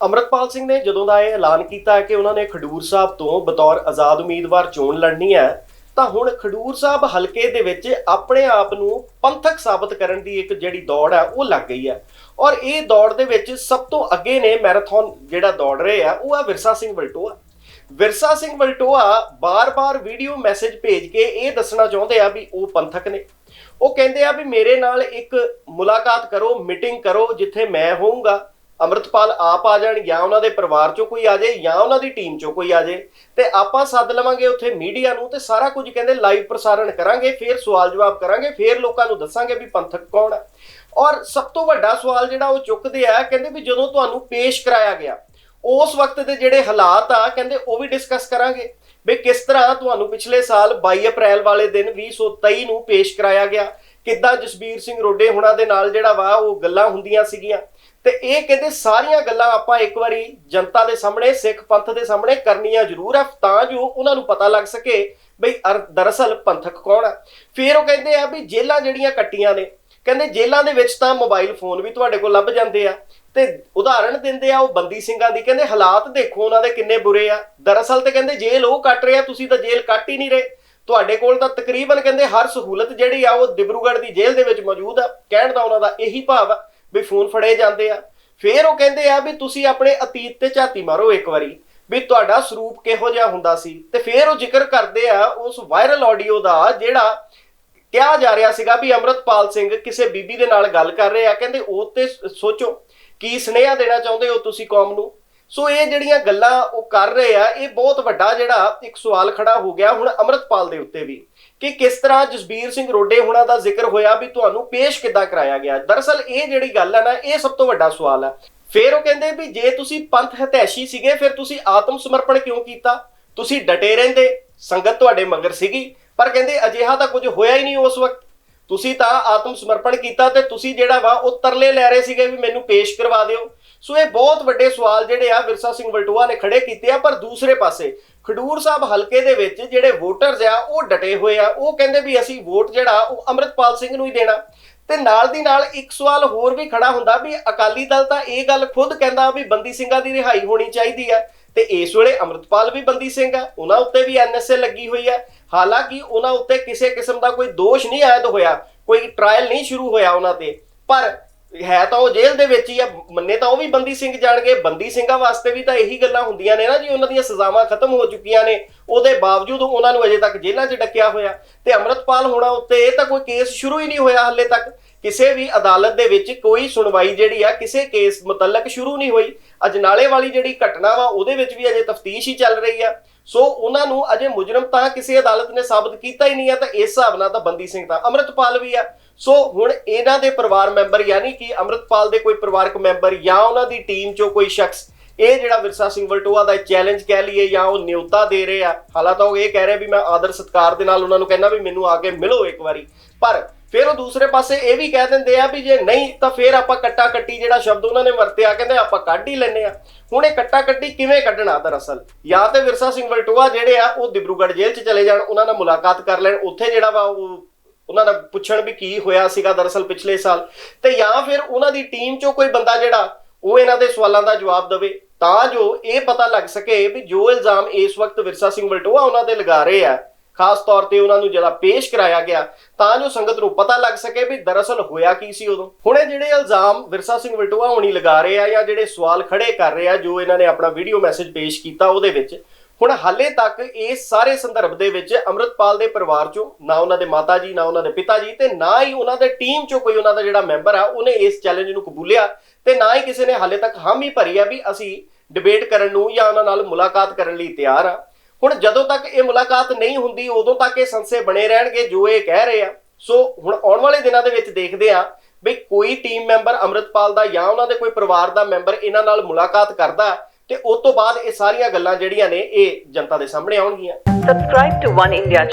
ਅਮਰਤਪਾਲ ਸਿੰਘ ਨੇ ਜਦੋਂ ਦਾ ਇਹ ਐਲਾਨ ਕੀਤਾ ਕਿ ਉਹਨਾਂ ਨੇ ਖਡੂਰ ਸਾਹਿਬ ਤੋਂ ਬਤੌਰ ਆਜ਼ਾਦ ਉਮੀਦਵਾਰ ਚੋਣ ਲੜਨੀ ਹੈ, ਤਾਂ ਹੁਣ ਖਡੂਰ ਸਾਹਿਬ ਹਲਕੇ ਦੇ ਵਿੱਚ ਆਪਣੇ ਆਪ ਨੂੰ ਪੰਥਕ ਸਾਬਤ ਕਰਨ ਦੀ ਇੱਕ ਜਿਹੜੀ ਦੌੜ ਹੈ, ਉਹ ਲੱਗ ਗਈ ਹੈ। ਔਰ ਇਹ ਦੌੜ ਦੇ ਵਿੱਚ ਸਭ ਤੋਂ ਅੱਗੇ ਨੇ ਮੈਰਾਥਨ ਜਿਹੜਾ ਦੌੜ ਰਹੇ ਆ, ਉਹ ਆ ਵਿਰਸਾ ਸਿੰਘ ਵਲਟੋਆ। ਵਿਰਸਾ ਸਿੰਘ ਵਲਟੋਆ ਬਾਰ-ਬਾਰ ਵੀਡੀਓ ਮੈਸੇਜ ਭੇਜ ਕੇ ਇਹ ਦੱਸਣਾ ਚਾਹੁੰਦੇ ਆ ਵੀ ਉਹ ਪੰਥਕ ਨੇ। ਉਹ ਕਹਿੰਦੇ ਆ ਵੀ ਮੇਰੇ ਨਾਲ ਇੱਕ ਮੁਲਾਕਾਤ ਕਰੋ, ਮੀਟਿੰਗ ਕਰੋ, ਜਿੱਥੇ ਮੈਂ ਹੋਊਂਗਾ। ਅਮਰਤਪਾਲ ਆਪ ਆ ਜਾਣ ਜਾਂ ਉਹਨਾਂ ਦੇ ਪਰਿਵਾਰ ਚੋਂ ਕੋਈ ਆ ਜਾਏ ਜਾਂ ਉਹਨਾਂ ਦੀ ਟੀਮ ਚੋਂ ਕੋਈ ਆ ਜਾਏ, ਤੇ ਆਪਾਂ ਸੱਦ ਲਵਾਂਗੇ ਉੱਥੇ ਮੀਡੀਆ ਨੂੰ ਤੇ ਸਾਰਾ ਕੁਝ ਕਹਿੰਦੇ ਲਾਈਵ ਪ੍ਰਸਾਰਣ ਕਰਾਂਗੇ, ਫਿਰ ਸਵਾਲ ਜਵਾਬ ਕਰਾਂਗੇ, ਫਿਰ ਲੋਕਾਂ ਨੂੰ ਦੱਸਾਂਗੇ ਵੀ ਪੰਥਕ ਕੌਣ ਹੈ ਔਰ ਸਭ ਤੋਂ ਵੱਡਾ ਸਵਾਲ ਜਿਹੜਾ ਉਹ ਚੁੱਕਦੇ ਆ, ਕਹਿੰਦੇ ਵੀ ਜਦੋਂ ਤੁਹਾਨੂੰ ਪੇਸ਼ ਕਰਾਇਆ ਗਿਆ, ਉਸ ਵਕਤ ਦੇ ਜਿਹੜੇ ਹਾਲਾਤ ਆ, ਕਹਿੰਦੇ ਉਹ ਵੀ ਡਿਸਕਸ ਕਰਾਂਗੇ। ਵੀ ਕਿਸ ਤਰ੍ਹਾਂ ਤੁਹਾਨੂੰ ਪਿਛਲੇ ਸਾਲ 22 ਅਪ੍ਰੈਲ ਵਾਲੇ ਦਿਨ 2023 ਨੂੰ ਪੇਸ਼ ਕਰਾਇਆ ਗਿਆ, ਕਿੱਦਾਂ ਜਸਬੀਰ ਸਿੰਘ ਰੋਡੇ ਹੁਣਾਂ ਦੇ ਨਾਲ ਜਿਹੜਾ ਵਾ ਉਹ ਗੱਲਾਂ ਹੁੰਦੀਆਂ ਸੀਗੀਆਂ। ਤੇ ਇਹ ਕਹਿੰਦੇ ਸਾਰੀਆਂ ਗੱਲਾਂ ਆਪਾਂ ਇੱਕ ਵਾਰੀ ਜਨਤਾ ਦੇ ਸਾਹਮਣੇ, ਸਿੱਖ ਪੰਥ ਦੇ ਸਾਹਮਣੇ ਕਰਨੀਆਂ ਜ਼ਰੂਰ ਆ, ਤਾਂ ਜੋ ਉਹਨਾਂ ਨੂੰ ਪਤਾ ਲੱਗ ਸਕੇ ਬਈ ਅਰ- ਦਰਅਸਲ ਪੰਥਕ ਕੌਣ ਆ। ਫਿਰ ਉਹ ਕਹਿੰਦੇ ਆ ਵੀ ਜੇਲਾਂ ਜਿਹੜੀਆਂ ਕੱਟੀਆਂ ਨੇ, ਕਹਿੰਦੇ ਜੇਲਾਂ ਦੇ ਵਿੱਚ ਤਾਂ ਮੋਬਾਈਲ ਫੋਨ ਵੀ ਤੁਹਾਡੇ ਕੋਲ ਲੱਭ ਜਾਂਦੇ ਆ। ਤੇ ਉਦਾਹਰਣ ਦਿੰਦੇ ਆ ਉਹ ਬੰਦੀ ਸਿੰਘਾਂ ਦੀ, ਕਹਿੰਦੇ ਹਾਲਾਤ ਦੇਖੋ ਉਹਨਾਂ ਦੇ ਕਿੰਨੇ ਬੁਰੇ ਆ। ਦਰਅਸਲ ਤੇ ਕਹਿੰਦੇ ਜੇਲ੍ਹ ਉਹ ਕੱਟ ਰਿਹਾ, ਤੁਸੀਂ ਤਾਂ ਜੇਲ੍ਹ ਕੱਟ ਹੀ ਨਹੀਂ ਰਹੇ। ਤੁਹਾਡੇ ਕੋਲ ਤਾਂ ਤਕਰੀਬਨ ਕਹਿੰਦੇ ਹਰ ਸਹੂਲਤ ਜਿਹੜੀ ਆ ਉਹ ਦਿਬਰੂਗੜ੍ਹ ਦੀ ਜੇਲ੍ਹ ਦੇ ਵਿੱਚ ਮੌਜੂਦ ਆ। ਕਹਿਣ ਦਾ ਉਹਨਾਂ ਦਾ ਇਹੀ ਭਾਵ ਆ। ਵੀ ਫੋਨ ਫੜੇ ਜਾਂਦੇ ਆ। ਫਿਰ ਉਹ ਕਹਿੰਦੇ ਆ ਵੀ ਤੁਸੀਂ ਆਪਣੇ ਅਤੀਤ ਤੇ ਝਾਤੀ ਮਾਰੋ ਇੱਕ ਵਾਰੀ, ਵੀ ਤੁਹਾਡਾ ਸਰੂਪ ਕਿਹੋ ਜਿਹਾ ਹੁੰਦਾ ਸੀ। ਤੇ ਫਿਰ ਉਹ ਜ਼ਿਕਰ ਕਰਦੇ ਆ ਉਸ ਵਾਇਰਲ ਆਡੀਓ ਦਾ, ਜਿਹੜਾ ਕਿਹਾ ਜਾ ਰਿਹਾ ਸੀਗਾ ਵੀ ਅਮਰਤਪਾਲ ਸਿੰਘ ਕਿਸੇ ਬੀਬੀ ਦੇ ਨਾਲ ਗੱਲ ਕਰ ਰਹੇ। ਆ ਕਹਿੰਦੇ ਉਹ ਤੇ ਸੋਚੋ, ਕੀ ਸੁਨੇਹਾ ਦੇਣਾ ਚਾਹੁੰਦੇ ਹੋ ਤੁਸੀਂ ਕੌਮ ਨੂੰ? ਸੋ ਇਹ ਜਿਹੜੀਆਂ ਗੱਲਾਂ ਉਹ ਕਰ ਰਹੇ ਆ, ਇਹ ਬਹੁਤ ਵੱਡਾ ਜਿਹੜਾ ਇੱਕ ਸਵਾਲ ਖੜਾ ਹੋ ਗਿਆ ਹੁਣ ਅਮਰਤਪਾਲ ਦੇ ਉੱਤੇ ਵੀ, ਕਿ ਕਿਸ ਤਰ੍ਹਾਂ ਜਸਬੀਰ ਸਿੰਘ ਰੋਡੇ ਹੁਣਾਂ ਦਾ ਜ਼ਿਕਰ ਹੋਇਆ ਵੀ ਤੁਹਾਨੂੰ ਪੇਸ਼ ਕਿੱਦਾਂ ਕਰਾਇਆ ਗਿਆ? ਦਰਅਸਲ ਇਹ ਜਿਹੜੀ ਗੱਲ ਹੈ ਨਾ, ਇਹ ਸਭ ਤੋਂ ਵੱਡਾ ਸਵਾਲ ਹੈ ਫਿਰ ਉਹ ਕਹਿੰਦੇ ਵੀ ਜੇ ਤੁਸੀਂ ਪੰਥ ਹਤੈਸ਼ੀ ਸੀਗੇ, ਫਿਰ ਤੁਸੀਂ ਆਤਮ ਸਮਰਪਣ ਕਿਉਂ ਕੀਤਾ? ਤੁਸੀਂ ਡਟੇ ਰਹਿੰਦੇ, ਸੰਗਤ ਤੁਹਾਡੇ ਮਗਰ ਸੀਗੀ, ਪਰ ਕਹਿੰਦੇ ਅਜਿਹਾ ਤਾਂ ਕੁਝ ਹੋਇਆ ਹੀ ਨਹੀਂ ਉਸ ਵਕਤ। ਤੁਸੀਂ ਤਾਂ ਆਤਮ ਸਮਰਪਣ ਕੀਤਾ ਤੇ ਤੁਸੀਂ ਜਿਹੜਾ ਵਾ ਉਹ ਤਰਲੇ ਲੈ ਰਹੇ ਸੀਗੇ ਵੀ ਮੈਨੂੰ ਪੇਸ਼ ਕਰਵਾ ਦਿਓ। ਸੋ ਇਹ ਬਹੁਤ ਵੱਡੇ ਸਵਾਲ ਜਿਹੜੇ ਆ ਵਿਰਸਾ ਸਿੰਘ ਵਲਟੋਆ ਨੇ ਖੜੇ ਕੀਤੇ ਆ, ਪਰ ਦੂਸਰੇ ਪਾਸੇ ਖਡੂਰ ਸਾਹਿਬ ਹਲਕੇ ਦੇ ਵਿੱਚ ਜਿਹੜੇ ਵੋਟਰਸ ਆ, ਉਹ ਡਟੇ ਹੋਏ ਆ। ਉਹ ਕਹਿੰਦੇ ਵੀ ਅਸੀਂ ਵੋਟ ਜਿਹੜਾ, ਉਹ ਅਮਰਿਤਪਾਲ ਸਿੰਘ ਨੂੰ ਹੀ ਦੇਣਾ। ਤੇ ਨਾਲ ਦੀ ਨਾਲ ਇੱਕ ਸਵਾਲ ਹੋਰ ਵੀ ਖੜਾ ਹੁੰਦਾ ਵੀ ਅਕਾਲੀ ਦਲ ਤਾਂ ਇਹ ਗੱਲ ਖੁਦ ਕਹਿੰਦਾ ਵੀ ਬੰਦੀ ਸਿੰਘਾਂ ਦੀ ਰਿਹਾਈ ਹੋਣੀ ਚਾਹੀਦੀ ਹੈ ਤੇ ਇਸ ਵੇਲੇ ਅਮਰਤਪਾਲ ਵੀ ਬੰਦੀ ਸਿੰਘ ਹੈ, ਉਹਨਾਂ ਉੱਤੇ ਵੀ ਐਨਐਸਏ ਲੱਗੀ ਹੋਈ ਹੈ। ਹਾਲਾਂਕਿ ਉਹਨਾਂ ਉੱਤੇ ਕਿਸੇ ਕਿਸਮ ਦਾ ਕੋਈ ਦੋਸ਼ ਨਹੀਂ ਆਇਦ ਹੋਇਆ, ਕੋਈ ਟ੍ਰਾਇਲ ਨਹੀਂ ਸ਼ੁਰੂ ਹੋਇਆ ਉਹਨਾਂ ਤੇ। ਪਰ ਹੈ ਤਾਂ ਉਹ ਜੇਲ੍ਹ ਦੇ ਵਿੱਚ ਹੀ ਆ, ਮੰਨੇ ਤਾਂ ਉਹ ਵੀ ਬੰਦੀ ਸਿੰਘ ਜਾਣਗੇ। ਬੰਦੀ ਸਿੰਘਾਂ ਵਾਸਤੇ ਵੀ ਤਾਂ ਇਹੀ ਗੱਲਾਂ ਹੁੰਦੀਆਂ ਨੇ ਨਾ ਜੀ, ਉਹਨਾਂ ਦੀਆਂ ਸਜ਼ਾਵਾਂ ਖਤਮ ਹੋ ਚੁੱਕੀਆਂ ਨੇ। ਉਹਦੇ ਬਾਵਜੂਦ ਉਹਨਾਂ ਨੂੰ ਅਜੇ ਤੱਕ ਜੇਲ੍ਹਾਂ 'ਚ ਡੱਕਿਆ ਹੋਇਆ। ਤੇ ਅਮਰਤਪਾਲ ਹੋਣਾ ਉੱਤੇ ਇਹ ਤਾਂ ਕੋਈ ਕੇਸ ਸ਼ੁਰੂ ਹੀ ਨਹੀਂ ਹੋਇਆ ਹਾਲੇ ਤੱਕ। ਕਿਸੇ ਵੀ ਅਦਾਲਤ ਦੇ ਵਿੱਚ ਕੋਈ ਸੁਣਵਾਈ ਜਿਹੜੀ ਆ ਕਿਸੇ ਕੇਸ ਮੁਤਲਕ ਸ਼ੁਰੂ ਨਹੀਂ ਹੋਈ। ਅਜਨਾਲੇ ਵਾਲੀ ਜਿਹੜੀ ਘਟਨਾ ਵਾ, ਉਹਦੇ ਵਿੱਚ ਵੀ ਅਜੇ ਤਫਤੀਸ਼ ਹੀ ਚੱਲ ਰਹੀ ਆ। ਸੋ ਉਹਨਾਂ ਨੂੰ ਅਜੇ ਮੁਜਰਮ ਤਾਂ ਕਿਸੇ ਅਦਾਲਤ ਨੇ ਸਾਬਤ ਕੀਤਾ ਹੀ ਨਹੀਂ ਆ, ਤਾਂ ਇਸ ਹਿਸਾਬ ਨਾਲ ਤਾਂ ਬੰਦੀ ਸਿੰਘ ਤਾਂ ਅਮਰਤਪਾਲ ਵੀ ਆ। ਸੋ ਹੁਣ ਇਹਨਾਂ ਦੇ ਪਰਿਵਾਰ ਮੈਂਬਰ ਯਾਨੀ ਕਿ ਅਮਰਤਪਾਲ ਦੇ ਕੋਈ ਪਰਿਵਾਰਕ ਮੈਂਬਰ ਜਾਂ ਉਹਨਾਂ ਦੀ ਟੀਮ ਚੋਂ ਕੋਈ ਸ਼ਖਸ, ਇਹ ਜਿਹੜਾ ਵਿਰਸਾ ਸਿੰਘ ਵਲਟੋਆ ਦਾ ਚੈਲੰਜ ਕਹਿ ਲਈਏ ਜਾਂ ਉਹ ਨਿਉਤਾ ਦੇ ਰਹੇ ਆ, ਹਾਲਾਂਕਿ ਉਹ ਇਹ ਕਹਿ ਰਹੇ ਵੀ ਮੈਂ ਆਦਰ ਸਤਕਾਰ ਦੇ ਨਾਲ ਉਹਨਾਂ ਨੂੰ ਕਹਿੰਦਾ ਵੀ ਮੈਨੂੰ ਆ ਕੇ ਮਿਲੋ ਇੱਕ ਵਾਰੀ। ਪਰ ਫਿਰ ਉਹ ਦੂਸਰੇ ਪਾਸੇ ਇਹ ਵੀ ਕਹਿ ਦਿੰਦੇ ਆ ਵੀ ਜੇ ਨਹੀਂ ਤਾਂ ਫਿਰ ਆਪਾਂ ਕੱਟਾ ਕੱਟੀ ਜਿਹੜਾ ਸ਼ਬਦ ਉਹਨਾਂ ਨੇ ਵਰਤਿਆ, ਕਹਿੰਦੇ ਆਪਾਂ ਕੱਢ ਹੀ ਲੈਨੇ ਆ। ਹੁਣ ਇਹ ਕੱਟਾ ਕੱਟੀ ਕਿਵੇਂ ਕੱਢਣਾ ਦਰਅਸਲ? ਜਾਂ ਤੇ ਵਿਰਸਾ ਸਿੰਘ ਵਲਟੋਆ ਜਿਹੜੇ ਆ, ਉਹ ਦਿਬਰੂਗੜ੍ਹ ਜੇਲ੍ਹ 'ਚ ਚਲੇ ਜਾਣ, ਉਹਨਾਂ ਨਾਲ ਮੁਲਾਕਾਤ ਕਰ ਲੈਣ, ਉੱਥੇ ਜਿਹੜਾ ਵਾ ਉਹ ਉਹਨਾਂ ਦਾ ਪੁੱਛਣ ਵੀ ਕੀ ਹੋਇਆ ਸੀਗਾ ਦਰਅਸਲ ਪਿਛਲੇ ਸਾਲ। ਤੇ ਜਾਂ ਫਿਰ ਉਹਨਾਂ ਦੀ ਟੀਮ 'ਚੋਂ ਕੋਈ ਬੰਦਾ ਜਿਹੜਾ, ਉਹ ਇਹਨਾਂ ਦੇ ਸਵਾਲਾਂ ਦਾ ਜਵਾਬ ਦੇਵੇ। ਤਾਂ ਜੋ ਇਹ ਪਤਾ ਲੱਗ ਸਕੇ ਵੀ ਜੋ ਇਲਜ਼ਾਮ ਇਸ ਵਕਤ ਵਿਰਸਾ ਸਿੰਘ ਵਲਟੋਆ ਉਹਨਾਂ ਤੇ ਲਗਾ ਰਹੇ ਆ ਖਾਸ ਤੌਰ ਤੇ ਉਹਨਾਂ ਨੂੰ ਜਿਹੜਾ ਪੇਸ਼ ਕਰਾਇਆ ਗਿਆ, ਤਾਂ ਜੋ ਸੰਗਤ ਨੂੰ ਪਤਾ ਲੱਗ ਸਕੇ ਵੀ ਦਰਅਸਲ ਹੋਇਆ ਕੀ ਸੀ ਉਦੋਂ। ਹੁਣ ਇਹ ਜਿਹੜੇ ਇਲਜ਼ਾਮ ਵਿਰਸਾ ਸਿੰਘ ਵਿਟੂਆ ਹੋਣੀ ਲਗਾ ਰਹੇ ਆ ਜਾਂ ਜਿਹੜੇ ਸਵਾਲ ਖੜੇ ਕਰ ਰਹੇ ਆ, ਜੋ ਇਹਨਾਂ ਨੇ ਆਪਣਾ ਵੀਡੀਓ ਮੈਸੇਜ ਪੇਸ਼ ਕੀਤਾ ਉਹਦੇ ਵਿੱਚ, ਹੁਣ ਹਾਲੇ ਤੱਕ ਇਸ ਸਾਰੇ ਸੰਦਰਭ ਦੇ ਵਿੱਚ ਅਮਰਤਪਾਲ ਦੇ ਪਰਿਵਾਰ ਚੋਂ, ਨਾ ਉਹਨਾਂ ਦੇ ਮਾਤਾ ਜੀ, ਨਾ ਉਹਨਾਂ ਦੇ ਪਿਤਾ ਜੀ ਤੇ ਨਾ ਹੀ ਉਹਨਾਂ ਦੇ ਟੀਮ ਚੋਂ ਕੋਈ ਉਹਨਾਂ ਦਾ ਜਿਹੜਾ ਮੈਂਬਰ ਆ, ਉਹਨੇ ਇਸ ਚੈਲੰਜ ਨੂੰ ਕਬੂਲਿਆ ਤੇ ਨਾ ਹੀ ਕਿਸੇ ਨੇ ਹਾਲੇ ਤੱਕ ਹਾਮੀ ਭਰੀ ਆ ਵੀ ਅਸੀਂ ਡਿਬੇਟ ਕਰਨ ਨੂੰ ਜਾਂ ਉਹਨਾਂ ਨਾਲ ਮੁਲਾਕਾਤ ਕਰਨ ਲਈ ਤਿਆਰ ਆ। ਹੁਣ ਜਦੋਂ ਤੱਕ ਇਹ ਮੁਲਾਕਾਤ ਨਹੀਂ ਹੁੰਦੀ, ਉਦੋਂ ਤੱਕ ਇਹ ਸੰਸੇ ਬਣੇ ਰਹਿਣਗੇ ਜੋ ਇਹ ਕਹਿ ਰਹੇ ਆ। ਸੋ ਹੁਣ ਆਉਣ ਵਾਲੇ ਦਿਨਾਂ ਦੇ ਵਿੱਚ ਦੇਖਦੇ ਆ ਵੀ ਕੋਈ ਟੀਮ ਮੈਂਬਰ ਅਮਰਿਤਪਾਲ ਦਾ ਜਾਂ ਉਹਨਾਂ ਦੇ ਕੋਈ ਪਰਿਵਾਰ ਦਾ ਮੈਂਬਰ ਇਹਨਾਂ ਨਾਲ ਮੁਲਾਕਾਤ ਕਰਦਾ ਤੇ ਉਸ ਤੋਂ ਬਾਅਦ ਇਹ ਸਾਰੀਆਂ ਗੱਲਾਂ ਜਿਹੜੀਆਂ ਨੇ ਇਹ ਜਨਤਾ ਦੇ ਸਾਹਮਣੇ ਆਉਣਗੀਆਂ। Subscribe to One India